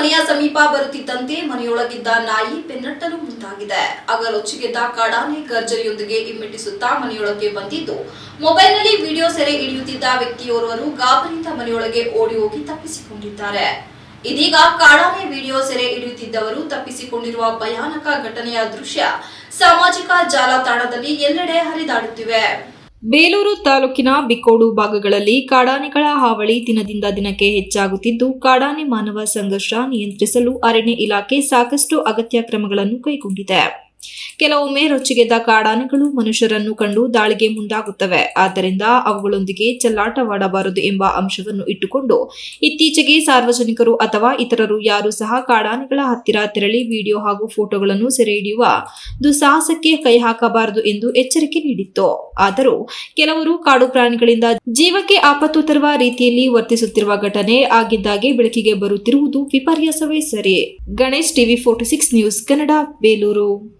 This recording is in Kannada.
ಮನೆಯ ಸಮೀಪ ಬರುತ್ತಿದ್ದಂತೆ ಮನೆಯೊಳಗಿದ್ದ ನಾಯಿ ಬೆನ್ನಟ್ಟಲು ಮುಂದಾಗಿದೆ. ಆಗ ರೊಚ್ಚಿಗೆದ್ದ ಕಾಡಾನೆ ಗರ್ಜರಿಯೊಂದಿಗೆ ಇಮ್ಮೆಟ್ಟಿಸುತ್ತಾ ಮನೆಯೊಳಗೆ ಬಂದಿದ್ದು, ಮೊಬೈಲ್ನಲ್ಲಿ ವಿಡಿಯೋ ಸೆರೆ ಹಿಡಿಯುತ್ತಿದ್ದ ವ್ಯಕ್ತಿಯೋರ್ವರು ಗಾಬರಿಯಿಂದ ಮನೆಯೊಳಗೆ ಓಡಿ ಹೋಗಿ ತಪ್ಪಿಸಿಕೊಂಡಿದ್ದಾರೆ. ಇದೀಗ ಕಾಡಾನೆ ವಿಡಿಯೋ ಸೆರೆ ಹಿಡಿಯುತ್ತಿದ್ದವರು ತಪ್ಪಿಸಿಕೊಂಡಿರುವ ಭಯಾನಕ ಘಟನೆಯ ದೃಶ್ಯ ಸಾಮಾಜಿಕ ಜಾಲತಾಣದಲ್ಲಿ ಎಲ್ಲೆಡೆ ಹರಿದಾಡುತ್ತಿವೆ. ಬೇಲೂರು ತಾಲೂಕಿನ ಬಿಕೋಡು ಭಾಗಗಳಲ್ಲಿ ಕಾಡಾನೆಗಳ ಹಾವಳಿ ದಿನದಿಂದ ದಿನಕ್ಕೆ ಹೆಚ್ಚಾಗುತ್ತಿದ್ದು, ಕಾಡಾನೆ ಮಾನವ ಸಂಘರ್ಷ ನಿಯಂತ್ರಿಸಲು ಅರಣ್ಯ ಇಲಾಖೆ ಸಾಕಷ್ಟು ಅಗತ್ಯ ಕ್ರಮಗಳನ್ನು ಕೈಗೊಂಡಿದೆ. ಕೆಲವೊಮ್ಮೆ ರೊಚ್ಚಿಗೆದ್ದ ಕಾಡಾನೆಗಳು ಮನುಷ್ಯರನ್ನು ಕಂಡು ದಾಳಿಗೆ ಮುಂದಾಗುತ್ತವೆ. ಆದ್ದರಿಂದ ಅವುಗಳೊಂದಿಗೆ ಚೆಲ್ಲಾಟವಾಡಬಾರದು ಎಂಬ ಅಂಶವನ್ನು ಇಟ್ಟುಕೊಂಡು ಇತ್ತೀಚೆಗೆ ಸಾರ್ವಜನಿಕರು ಅಥವಾ ಇತರರು ಯಾರು ಸಹ ಕಾಡಾನೆಗಳ ಹತ್ತಿರ ತೆರಳಿ ವಿಡಿಯೋ ಹಾಗೂ ಫೋಟೋಗಳನ್ನು ಸೆರೆ ಹಿಡಿಯುವ ದುಸ್ಸಾಹಸಕ್ಕೆ ಕೈ ಹಾಕಬಾರದು ಎಂದು ಎಚ್ಚರಿಕೆ ನೀಡಿತ್ತು. ಆದರೂ ಕೆಲವರು ಕಾಡು ಪ್ರಾಣಿಗಳಿಂದ ಜೀವಕ್ಕೆ ಆಪತ್ತು ತರುವ ರೀತಿಯಲ್ಲಿ ವರ್ತಿಸುತ್ತಿರುವ ಘಟನೆ ಆಗಿದ್ದಾಗೆ ಬೆಳಕಿಗೆ ಬರುತ್ತಿರುವುದು ವಿಪರ್ಯಾಸವೇ ಸರಿ. Ganesh TV forty six news Kannada, Belur.